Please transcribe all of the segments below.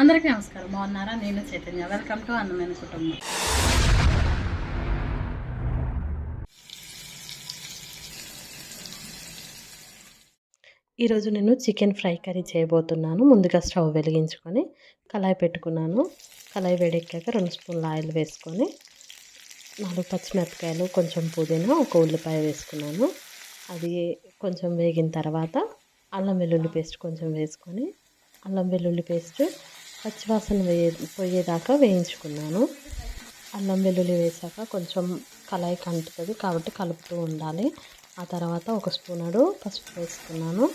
అందరికీ నమస్కారం. బాగున్నారా? నేను చైతన్య. వెల్కమ్ టు అన్నమైన కుటుంబం ఈరోజు నేను చికెన్ ఫ్రై కర్రీ చేయబోతున్నాను. ముందుగా స్టవ్ వెలిగించుకొని కళాయి పెట్టుకున్నాను. కళాయి వేడెక్కాక రెండు స్పూన్ల ఆయిల్ వేసుకొని నాలుగు పచ్చిమిరపకాయలు కొంచెం పుదీనా ఒక ఉల్లిపాయ వేసుకున్నాను. అది కొంచెం వేగిన తర్వాత అల్లం వెల్లుల్లి పేస్ట్ కొంచెం వేసుకొని అల్లం వెల్లుల్లి పేస్ట్ పచ్చివాసన వేయ పోయేదాకా వేయించుకున్నాను. అల్లం వెల్లుల్లి వేసాక కొంచెం కళాయికి అంటుతుంది కాబట్టి కలుపుతూ ఉండాలి. ఆ తర్వాత ఒక స్పూనడు పసుపు వేసుకున్నాను.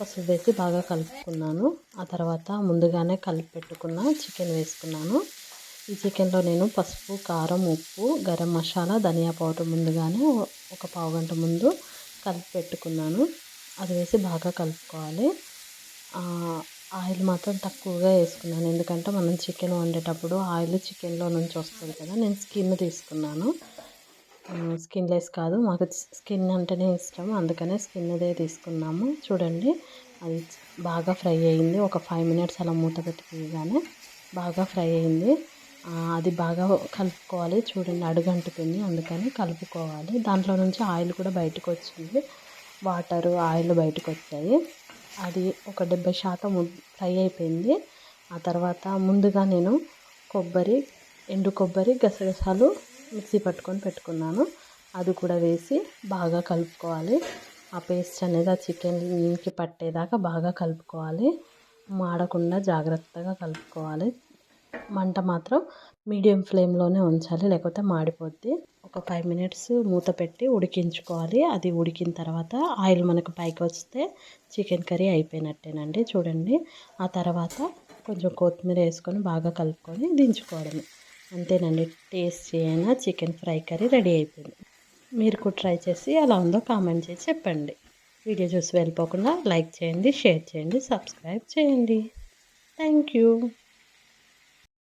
పసుపు వేసి బాగా కలుపుకున్నాను. ఆ తర్వాత ముందుగానే కలిపి పెట్టుకున్న చికెన్ వేసుకున్నాను. ఈ చికెన్లో నేను పసుపు కారం ఉప్పు గరం మసాలా ధనియా పౌడర్ ముందుగానే ఒక పావు గంట ముందు కలిపి పెట్టుకున్నాను. అది వేసి బాగా కలుపుకోవాలి. ఆయిల్ మాత్రం తక్కువగా వేసుకున్నాను. ఎందుకంటే మనం చికెన్ వండేటప్పుడు ఆయిల్ చికెన్లో నుంచి వస్తుంది కదా నేను స్కిన్ తీసుకున్నాను. స్కిన్లెస్ కాదు మాకు స్కిన్ అంటేనే ఇష్టం. అందుకనే స్కిన్దే తీసుకున్నాము. చూడండి అది బాగా ఫ్రై అయింది. ఒక ఫైవ్ మినిట్స్ అలా మూత పెట్టుకోగానే బాగా ఫ్రై అయింది. అది బాగా కలుపుకోవాలి. చూడండి అడుగంటుతుంది అందుకని కలుపుకోవాలి. దాంట్లో నుంచి ఆయిల్ కూడా బయటకు వచ్చింది. వాటర్ ఆయిల్ బయటకు వచ్చాయి. అది ఒక డెబ్భై శాతం ఫ్రై అయిపోయింది. ఆ తర్వాత ముందుగా నేను కొబ్బరి ఎండు కొబ్బరి గసగసాలు మిక్సీ పట్టుకొని పెట్టుకున్నాను. అది కూడా వేసి బాగా కలుపుకోవాలి. ఆ పేస్ట్ అనేది ఆ చికెన్కి పట్టేదాకా బాగా కలుపుకోవాలి. మాడకుండా జాగ్రత్తగా కలుపుకోవాలి. మంట మాత్రం మీడియం ఫ్లేమ్లోనే ఉంచాలి లేకపోతే మాడిపోద్ది. ఒక ఫైవ్ మినిట్స్ మూత పెట్టి ఉడికించుకోవాలి. అది ఉడికిన తర్వాత ఆయిల్ మనకు పైకి వస్తే చికెన్ కర్రీ అయిపోయినట్టేనండి చూడండి. ఆ తర్వాత కొంచెం కొత్తిమీర వేసుకొని బాగా కలుపుకొని దించుకోవడమే. అంతేనండి టేస్ట్ అయిన చికెన్ ఫ్రై కర్రీ రెడీ అయిపోయింది. మీరు కూడా ట్రై చేసి ఎలా ఉందో కామెంట్ చేసి చెప్పండి. వీడియో చూసి వెళ్ళిపోకుండా లైక్ చేయండి షేర్ చేయండి సబ్స్క్రైబ్ చేయండి. Thank you.